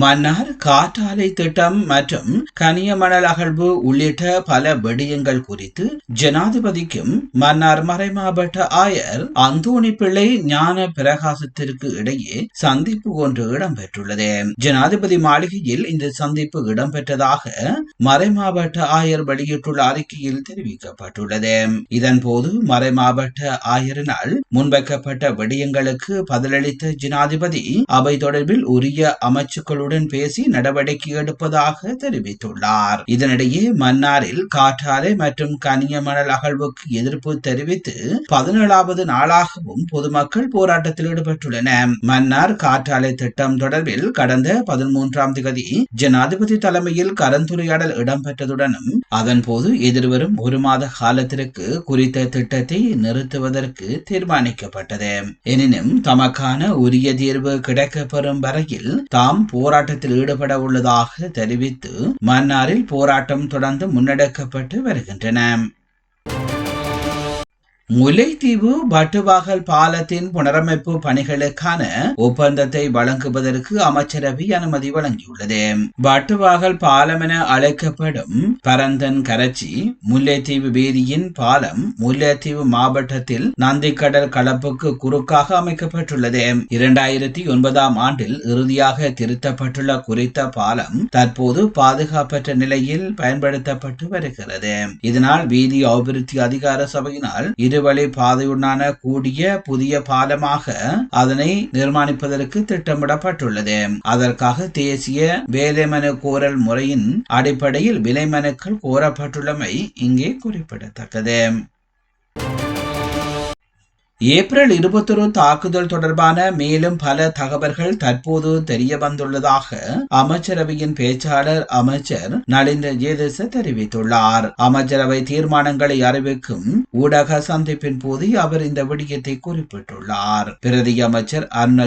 மன்னார் காற்றாலை திட்டம் மற்றும் கனியமணல் அகழ்வு உள்ளிட்ட பல விடயங்கள் குறித்து ஜனாதிபதிக்கும் மன்னார் மறைமாவட்ட ஆயர் அந்தோணி பிள்ளை ஞான பிரகாசத்திற்கு இடையே சந்திப்பு ஒன்று இடம்பெற்றுள்ளது. ஜனாதிபதி மாளிகையில் இந்த சந்திப்பு இடம்பெற்றதாக மறைமாவட்ட ஆயர் வெளியிட்டுள்ள அறிக்கையில் தெரிவிக்கப்பட்டுள்ளது. இதன்போது மறைமாவட்ட ஆயரினால் முன்வைக்கப்பட்ட விடயங்களுக்கு பதிலளித்த ஜனாதிபதி அவை தொடர்பில் உரிய அமைச்சுக்களுடன் அவர்களுடன் பேசி நடவடிக்கை எடுப்பதாக தெரிவித்துள்ளார். இதனிடையே மன்னாரில் காற்றாலை மற்றும் கனிய மணல் அகழ்வுக்கு எதிர்ப்பு தெரிவித்து பதினேழாவது நாளாகவும் பொதுமக்கள் போராட்டத்தில் ஈடுபட்டுள்ளனர். மன்னார் காற்றாலை திட்டம் தொடர்பில் கடந்த பதிமூன்றாம் தேதி ஜனாதிபதி தலைமையில் கலந்துரையாடல் இடம்பெற்றதுடனும் அதன்போது எதிர்வரும் ஒரு மாத காலத்திற்கு குறித்த திட்டத்தை நிறுத்துவதற்கு தீர்மானிக்கப்பட்டது. எனினும் தமக்கான உரிய தீர்வு கிடைக்கப்பெறும் வரையில் தாம் போராட்ட போராட்டத்தில் ஈடுபட உள்ளதாக தெரிவித்து மன்னாரில் போராட்டம் தொடர்ந்து முன்னெடுக்கப்பட்டு வருகின்றன. முல்லைத்தீவு பட்டுவாகல் பாலத்தின் புனரமைப்பு பணிகளுக்கான ஒப்பந்தத்தை வழங்குவதற்கு அமைச்சரவை அனுமதி வழங்கியுள்ளது. பட்டுவாகல் பாலம் என அழைக்கப்படும் பரந்தன் கரச்சி முல்லைத்தீவு வீதியின் பாலம் முல்லைத்தீவு மாவட்டத்தில் நந்திக்கடல் கலப்புக்கு குறுக்காக அமைக்கப்பட்டுள்ளது. இரண்டாயிரத்தி ஒன்பதாம் ஆண்டில் இறுதியாக திருத்தப்பட்டுள்ள குறித்த பாலம் தற்போது பாதுகாப்பற்ற நிலையில் பயன்படுத்தப்பட்டு வருகிறது. இதனால் வீதி அபிவிருத்தி அதிகார சபையினால் இரு இருவழி பாதையுடனான கூடிய புதிய பாலமாக அதனை நிர்மாணிப்பதற்கு திட்டமிடப்பட்டுள்ளது. அதற்காக தேசிய வேலைமனு கோரல் முறையின் அடிப்படையில் விலை மனுக்கள் கோரப்பட்டுள்ளமை இங்கே குறிப்பிடத்தக்கது. ஏப்ரல் இருபத்தொரு தாக்குதல் தொடர்பான மேலும் பல தகவல்கள் தற்போது தெரிய வந்துள்ளதாக அமைச்சரவையின் பேச்சாளர் அமைச்சர் நலிந்த ஜேதச தெரிவித்துள்ளார். அமைச்சரவை தீர்மானங்களை அறிவிக்கும் ஊடக சந்திப்பின் போது அவர் இந்த விடயத்தை குறிப்பிட்டுள்ளார். பிரதி அமைச்சர் அருண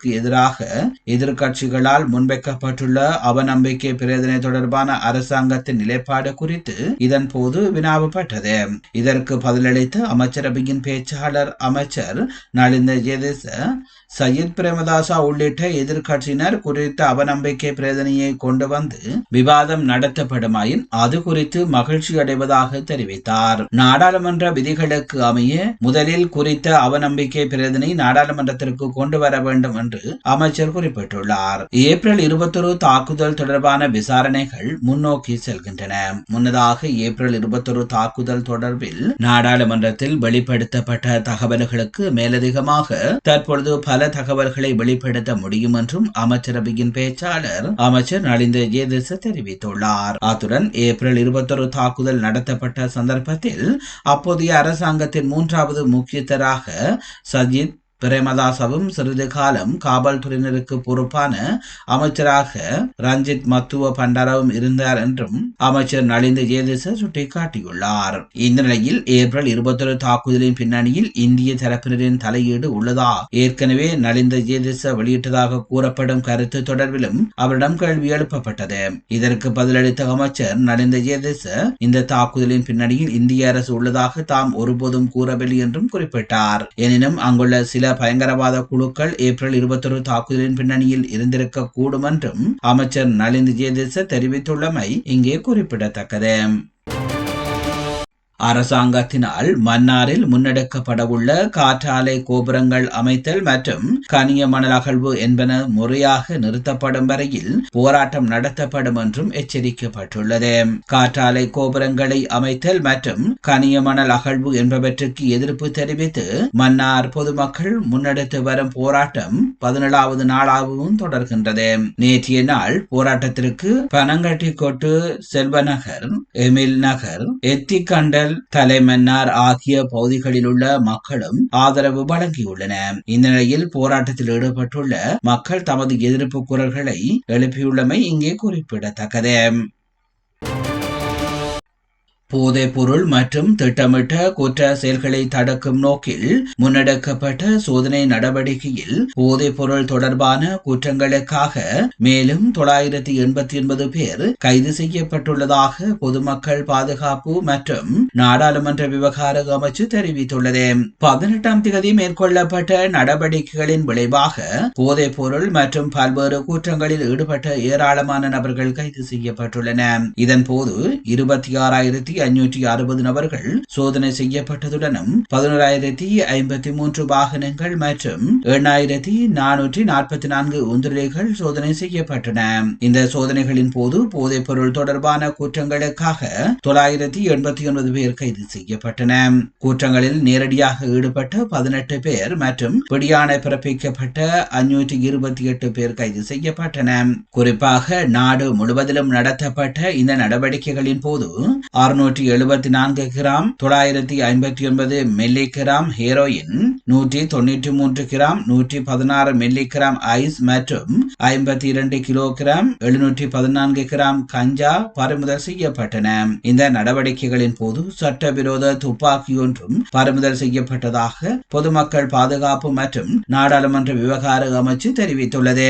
எதிராக எதிர்கட்சிகளால் முன்வைக்கப்பட்டுள்ள அவநம்பிக்கை பிரேதனை தொடர்பான அரசாங்கத்தின் நிலைப்பாடு குறித்து இதன் போது வினாவப்பட்டது. இதற்கு பதிலளித்த அமைச்சரவையின் பேச்சாளர் அமைச்சர் நலிந்த ஜெதிச சையத் பிரேமதாசா உள்ளிட்ட எதிர்கட்சியினர் குறித்த அவநம்பிக்கை பிரேதனையை கொண்டு வந்து விவாதம் நடத்தப்படுமாயின் அது குறித்து மகிழ்ச்சி அடைவதாக தெரிவித்தார். நாடாளுமன்ற விதிகளுக்கு அமைய முதலில் குறித்த அவநம்பிக்கை பிரேதனை நாடாளுமன்றத்திற்கு கொண்டு வர வேண்டும் என்று அமைச்சர் குறிப்பிட்டுள்ளார். ஏப்ரல் இருபத்தொரு தாக்குதல் தொடர்பான விசாரணைகள் முன்னோக்கி செல்கின்றன. முன்னதாக ஏப்ரல் இருபத்தொரு தாக்குதல் தொடர்பில் நாடாளுமன்றத்தில் வெளிப்படுத்தப்பட்ட தகவல்களுக்கு மேலதிகமாக தற்பொழுது பல தகவல்களை வெளிப்படுத்த முடியும் என்றும் அமைச்சரவையின் பேச்சாளர் அமைச்சர் நலிந்த ஜேதிச தெரிவித்துள்ளார். அத்துடன் ஏப்ரல் இருபத்தொரு தாக்குதல் நடத்தப்பட்ட சந்தர்ப்பத்தில் அப்போதைய அரசாங்கத்தின் மூன்றாவது முக்கியத்தராக சஜித் பிரேமதாசவும் சிறிது காலம் காவல்துறையினருக்கு பொறுப்பான அமைச்சராக ரஞ்சித் மத்துவ பண்டாரவும் இருந்தார் என்றும் அமைச்சர் நலிந்த ஜெயதிச சுட்டிக்காட்டியுள்ளார். இந்த நிலையில் ஏப்ரல் இருபத்தொரு தாக்குதலின் பின்னணியில் இந்திய தரப்பினரின் தலையீடு உள்ளதா? ஏற்கனவே நலிந்த ஜெயதிச வெளியிட்டதாக கூறப்படும் கருத்து தொடர்பிலும் அவரிடம் கேள்வி எழுப்பப்பட்டது. இதற்கு பதிலளித்த அமைச்சர் நலிந்த ஜெயதிச இந்த தாக்குதலின் பின்னணியில் இந்திய அரசு உள்ளதாக தாம் ஒருபோதும் கூறவில்லை என்றும் குறிப்பிட்டார். எனினும் அங்குள்ள சில பயங்கரவாத குழுக்கள் ஏப்ரல் இருபத்தொரு தாக்குதலின் பின்னணியில் இருந்திருக்க கூடும் என்றும் அமைச்சர் நளின் விஜயதேச தெரிவித்துள்ளமை இங்கே குறிப்பிடத்தக்கது. அரசாங்கத்தினால் மன்னாரில் முன்னெடுக்கப்படவுள்ள காற்றாலை கோபுரங்கள் அமைத்தல் மற்றும் கனிய மணல் அகழ்வு என்பன முறையாக நிறுத்தப்படும் வரையில் போராட்டம் நடத்தப்படும் என்றும் எச்சரிக்கப்பட்டுள்ளது. காற்றாலை கோபுரங்களை அமைத்தல் மற்றும் கனிய மணல் அகழ்வு என்பவற்றுக்கு எதிர்ப்பு தெரிவித்து மன்னார் பொதுமக்கள் முன்னெடுத்து வரும் போராட்டம் பதினேழாவது நாளாகவும் தொடர்கின்றது. நேற்றைய நாள் போராட்டத்திற்கு பனங்கட்டிக்கோட்டு செல்வநகர் எமில் நகர் எத்திக்கண்டல் தலைமன்னார் ஆகிய பகுதிகளில் உள்ள மக்களும் ஆதரவு வழங்கியுள்ளன. இந்த நிலையில் போராட்டத்தில் ஈடுபட்டுள்ள மக்கள் தமது எதிர்ப்பு குரல்களை எழுப்பியுள்ளமை இங்கே குறிப்பிடத்தக்கது. போதை பொருள் மற்றும் திட்டமிட்ட குற்ற செயல்களை தடுக்கும் நோக்கில் முன்னெடுக்கப்பட்ட சோதனை நடவடிக்கையில் போதைப் பொருள் தொடர்பான குற்றங்களுக்காக மேலும் தொள்ளாயிரத்தி எண்பத்தி ஒன்பது பேர் கைது செய்யப்பட்டுள்ளதாக பொதுமக்கள் பாதுகாப்பு மற்றும் நாடாளுமன்ற விவகார அமைச்சு தெரிவித்துள்ளது. பதினெட்டாம் தேதி மேற்கொள்ளப்பட்ட நடவடிக்கைகளின் விளைவாக போதைப் பொருள் மற்றும் பல்வேறு குற்றங்களில் ஈடுபட்ட ஏராளமான நபர்கள் கைது செய்யப்பட்டுள்ளன இதன் போது இருபத்தி ஆறாயிரத்தி அஞ்சூற்றி அறுபது நபர்கள் சோதனை செய்யப்பட்டதுடனும் பதினோராயிரத்தி ஐம்பத்தி மூன்று வாகனங்கள் மற்றும் எண்ணாயிரத்தி நானூற்றி நாற்பத்தி நான்கு உந்துரைகள் சோதனை செய்யப்பட்டன. இந்த சோதனைகளின் போது போதைப் பொருள் தொடர்பான குற்றங்களுக்காக தொள்ளாயிரத்தி எண்பத்தி ஒன்பது பேர் கைது செய்யப்பட்டன. குற்றங்களில் நேரடியாக ஈடுபட்ட பதினெட்டு பேர் மற்றும் பிடியான பிறப்பிக்கப்பட்ட அஞ்சூற்றி இருபத்தி எட்டு பேர் கைது செய்யப்பட்டன. குறிப்பாக நாடு முழுவதிலும் நடத்தப்பட்ட இந்த நடவடிக்கைகளின் போது அறுநூற்றி எழுபத்தி நான்கு கிராம் தொள்ளாயிரத்தி ஐம்பத்தி ஒன்பது மில்லி கிராம் ஹீரோயின் நூற்றி தொன்னூற்றி மூன்று கிராம் நூற்றி பதினாறு மில்லி கிராம் ஐஸ் மற்றும் ஐம்பத்தி இரண்டு கிலோகிராம் எழுநூற்றி பதினான்கு கிராம் கஞ்சா பறிமுதல் செய்யப்பட்டன. இந்த நடவடிக்கைகளின் போது சட்டவிரோத துப்பாக்கி ஒன்றும் பறிமுதல் செய்யப்பட்டதாக பொதுமக்கள் பாதுகாப்பு மற்றும் நாடாளுமன்ற விவகார அமைச்சு தெரிவித்துள்ளது.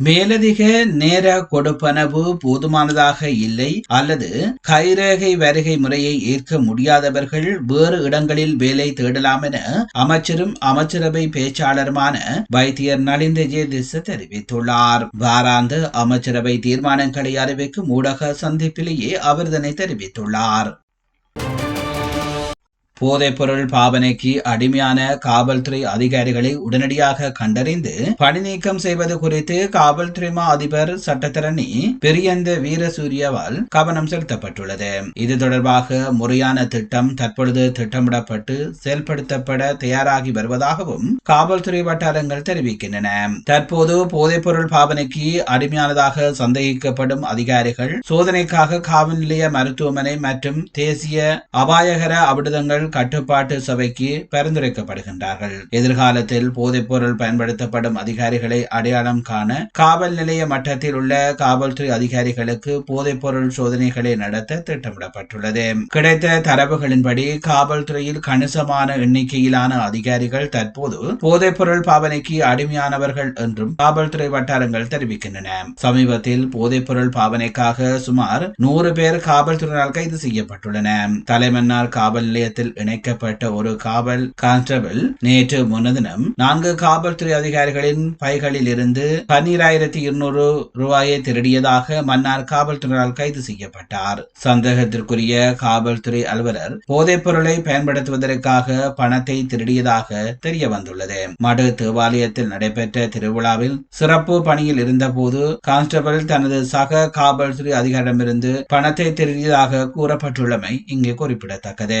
மேலதிக நேர கொடுப்பனவு போதுமானதாக இல்லை அல்லது கைரேகை வருகை முறையை ஏற்க முடியாதவர்கள் வேறு இடங்களில் வேலை தேடலாம் என அமைச்சரும் அமைச்சரவை பேச்சாளருமான வைத்தியர் நலிந்த ஜெயதிச தெரிவித்துள்ளார். வாராந்த அமைச்சரவை தீர்மானங்களை அறிவிக்கும் ஊடக சந்திப்பிலேயே அவர் இதனை தெரிவித்துள்ளார். போதைப்பொருள் பாவனைக்கு அடிமையான காவல்துறை அதிகாரிகளை உடனடியாக கண்டறிந்து பணிநீக்கம் செய்வது குறித்து காவல்துறை மா அதிபர் சட்டத்தரணி பெரியந்த வீரசூரியவால் கவனம் செலுத்தப்பட்டுள்ளது. இது தொடர்பாக முறையான திட்டம் தற்பொழுது திட்டமிடப்பட்டு செயல்படுத்தப்பட தயாராகி வருவதாகவும் காவல்துறை வட்டாரங்கள் தெரிவிக்கின்றன. தற்போது போதைப்பொருள் பாவனைக்கு அடிமையானதாக சந்தேகிக்கப்படும் அதிகாரிகள் சோதனைக்காக காவல் நிலைய மருத்துவமனை மற்றும் தேசிய அபாயகர அவிடுதங்கள் கட்டுப்பாட்டு சபைக்கு பரிந்துரைக்கப்படுகின்றார்கள். எதிர்காலத்தில் போதைப்பொருள் பயன்படுத்தப்படும் அதிகாரிகளை அடையாளம் காண காவல் நிலைய மட்டத்தில் உள்ள காவல்துறை அதிகாரிகளுக்கு போதைப்பொருள் சோதனைகளை நடத்த திட்டமிடப்பட்டுள்ளது. கிடைத்த தரவுகளின்படி காவல்துறையில் கணிசமான எண்ணிக்கையிலான அதிகாரிகள் தற்போது போதைப்பொருள் பாவனைக்கு அடிமையானவர்கள் என்றும் காவல்துறை வட்டாரங்கள் தெரிவிக்கின்றன. சமீபத்தில் போதைப்பொருள் பாவனைக்காக சுமார் நூறு பேர் காவல்துறையினால் கைது செய்யப்பட்டுள்ளன தலைமன்னார் காவல் நிலையத்தில் இணைக்கப்பட்ட ஒரு காவல் கான்ஸ்டபிள் நேற்று முன்னதினம் நான்கு காவல்துறை அதிகாரிகளின் பைகளில் இருந்து பன்னிராயிரத்தி இருநூறு ரூபாயை திருடியதாக மன்னார் காவல்துறையால் கைது செய்யப்பட்டார். சந்தேகத்திற்குரிய காவல்துறை அலுவலர் போதைப் பொருளை பயன்படுத்துவதற்காக பணத்தை திருடியதாக தெரிய வந்துள்ளது மடு தேவாலயத்தில் நடைபெற்ற திருவிழாவில் சிறப்பு பணியில் இருந்தபோது கான்ஸ்டபிள் தனது சக காவல்துறை அதிகாரிடமிருந்து பணத்தை திருடியதாக கூறப்பட்டுள்ளமை இங்கே குறிப்பிடத்தக்கது.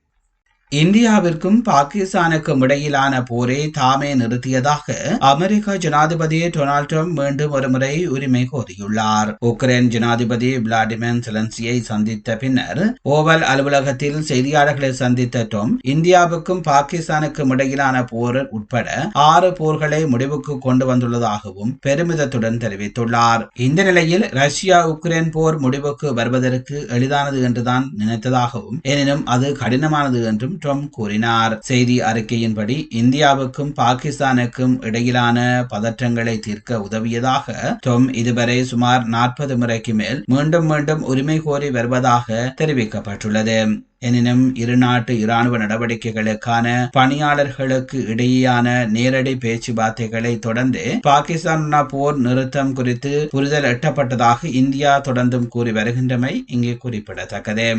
இந்தியாவிற்கும் பாகிஸ்தானுக்கும் இடையிலான போரை தாமே நிறுத்தியதாக அமெரிக்க ஜனாதிபதி டொனால்ட் ட்ரம்ப் மீண்டும் ஒருமுறை உரிமை கோரியுள்ளார். உக்ரைன் ஜனாதிபதி விளாடிமிர் செலன்சியை சந்தித்த பின்னர் ஓவல் அலுவலகத்தில் செய்தியாளர்களை சந்தித்த ட்ரம்ப் இந்தியாவுக்கும் பாகிஸ்தானுக்கும் இடையிலான போர் உட்பட ஆறு போர்களை முடிவுக்கு கொண்டு வந்துள்ளதாகவும் பெருமிதத்துடன் தெரிவித்துள்ளார். இந்த நிலையில் ரஷ்யா உக்ரைன் போர் முடிவுக்கு வருவதற்கு எளிதானது என்றுதான் நினைத்ததாகவும் எனினும் அது கடினமானது என்றும் ட்ரம்ப் கூறினார். செய்தி அறிக்கையின்படி இந்தியாவுக்கும் பாகிஸ்தானுக்கும் இடையிலான பதற்றங்களை தீர்க்க உதவியதாக ட்ரம்ப் இதுவரை சுமார் நாற்பது முறைக்கு மேல் மீண்டும் மீண்டும் உரிமை கோரி வருவதாக தெரிவிக்கப்பட்டுள்ளது. எனினும் இரு நாட்டு இராணுவ நடவடிக்கைகளுக்கான பணியாளர்களுக்கு இடையேயான நேரடி பேச்சுவார்த்தைகளை தொடர்ந்து பாகிஸ்தான் போர் நிறுத்தம் குறித்து புரிதல் எட்டப்பட்டதாக இந்தியா தொடர்ந்தும் கூறி வருகின்றமை இங்கே குறிப்பிடத்தக்கது.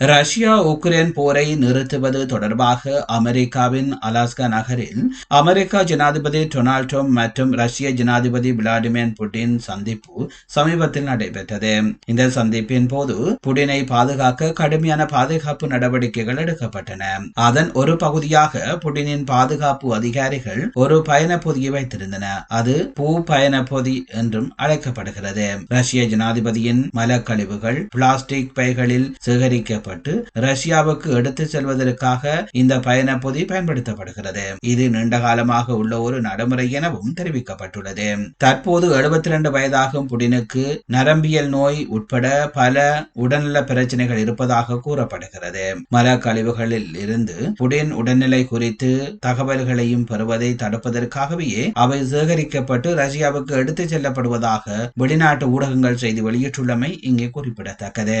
ரஷ்யா உக்ரைன் போரை நிறுத்துவது தொடர்பாக அமெரிக்காவின் அலாஸ்கா நகரில் அமெரிக்கா ஜனாதிபதி டொனால்ட் ட்ரம்ப் மற்றும் ரஷ்ய ஜனாதிபதி விளாடிமிர் புட்டின் சந்திப்பு சமீபத்தில் நடைபெற்றது. இந்த சந்திப்பின் போது புடினை பாதுகாக்க கடுமையான பாதுகாப்பு நடவடிக்கைகள் எடுக்கப்பட்டன. அதன் ஒரு பகுதியாக புடினின் பாதுகாப்பு அதிகாரிகள் ஒரு பயண பொதியை வைத்திருந்தன அது பூ பயண பொதி என்றும் அழைக்கப்படுகிறது. ரஷ்ய ஜனாதிபதியின் மலக்கழிவுகள் பிளாஸ்டிக் பைகளில் சேகரிக்க செய்யப்பட்டு ரஷ்யாவுக்கு எடுத்து செல்வதற்காக இந்த பயண பொதி பயன்படுத்தப்படுகிறது. இது நீண்ட காலமாக உள்ள ஒரு நடைமுறை எனவும் தெரிவிக்கப்பட்டுள்ளது. தற்போது எழுபத்தி இரண்டு வயதாகும் புடினுக்கு நரம்பியல் நோய் உட்பட பல உடல்நல பிரச்சனைகள் இருப்பதாக கூறப்படுகிறது. மல கழிவுகளில் இருந்து புடின் உடல்நிலை குறித்து தகவல்களையும் பெறுவதை தடுப்பதற்காகவே அவை சேகரிக்கப்பட்டு ரஷ்யாவுக்கு எடுத்துச் செல்லப்படுவதாக வெளிநாட்டு ஊடகங்கள் செய்தி வெளியிட்டுள்ளமை இங்கே குறிப்பிடத்தக்கது.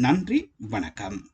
நன்றி வணக்கம்.